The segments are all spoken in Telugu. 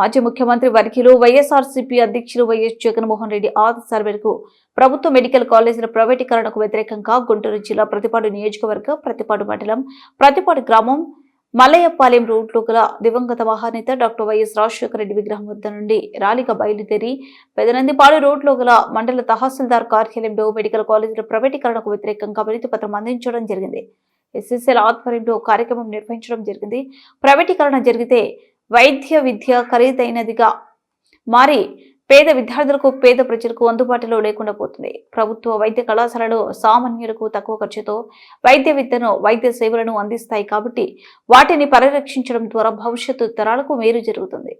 మాజీ ముఖ్యమంత్రి వర్గీయులు వైఎస్ఆర్సీపీ అధ్యక్షులు వైఎస్ జగన్మోహన్ రెడ్డి ఆదేశాల మేరకు ప్రభుత్వ మెడికల్ కాలేజీల ప్రైవేటీకరణకు వ్యతిరేకంగా గుంటూరు జిల్లా ప్రతిపాడు నియోజకవర్గం ప్రతిపాడు మండలం ప్రతిపాడు గ్రామం మల్లయ్యపాలెం రోడ్లో గల దివంగత మహానేత డాక్టర్ వైఎస్ రాజశేఖర రెడ్డి విగ్రహం వద్ద నుండి ర్యాలీగా బయలుదేరి పెదనందిపాడు రోడ్లో గల మండల తహసీల్దార్ కార్యాలయంలో మెడికల్ కాలేజీల ప్రైవేటీకరణకు వ్యతిరేకంగా వినతి పత్రం అందించడం జరిగింది. ఎస్ఎస్ఎల్ ఆధ్వర్యంలో కార్యక్రమం నిర్వహించడం జరిగింది. ప్రైవేటీకరణ జరిగితే వైద్య విద్య ఖరీదైనదిగా మారి పేద విద్యార్థులకు పేద ప్రజలకు అందుబాటులో లేకుండా పోతుంది. ప్రభుత్వ వైద్య కళాశాలలో సామాన్యులకు తక్కువ ఖర్చుతో వైద్య విద్యను వైద్య సేవలను అందిస్తాయి కాబట్టి వాటిని పరిరక్షించడం ద్వారా భవిష్యత్తు తరాలకు మేలు జరుగుతుంది.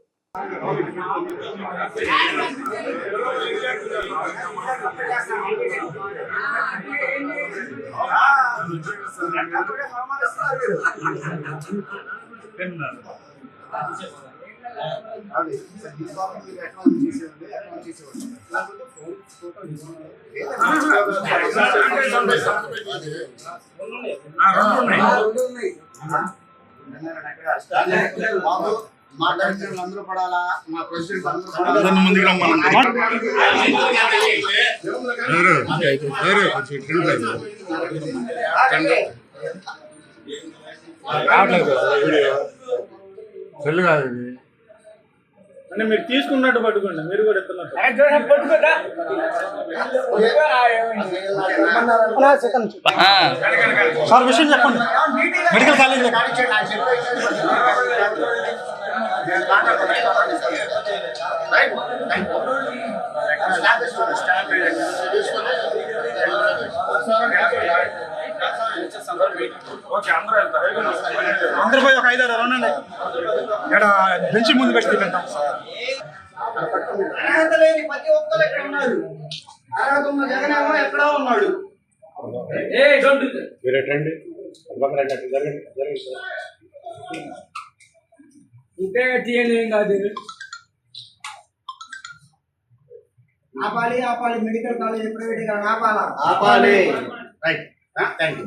అది మా డైరెక్టర్లు అందరూ పడాలా మా ప్రెసిడెంట్ అందరూ పడాలా ముందుకు రమ్మనండి రావట్లేదు వీడియో సెల్ కాదు ఇది. అంటే మీరు తీసుకున్నట్టు పట్టుకోండి మీరు కూడా ఎత్తున్నట్టు. సార్ విషయం చెప్పండి. మెడికల్ కాలేజ్ ఓకే అందరూ పోయి ఒక ఐదారు రౌండ్. ఇక్కడ బెంచ్ ముందు పెట్టి తింటాం. అర్హత లేని ప్రతి ఒక్కరు ఇక్కడ ఉన్నారు. అర్హత ఉన్న జగనేమో ఎక్కడో ఉన్నాడు? మీరు ఎటు రండి అటుపక్క రండి అటు జరగండి జరగండి సార్. ఇంతే తీయండి ఏం కాదు. ఆపాలి ఆపాలి మెడికల్ కాలేజ్ ప్రైవేట్ ఆపాలా? ఆపాలి. రైట్. Thank you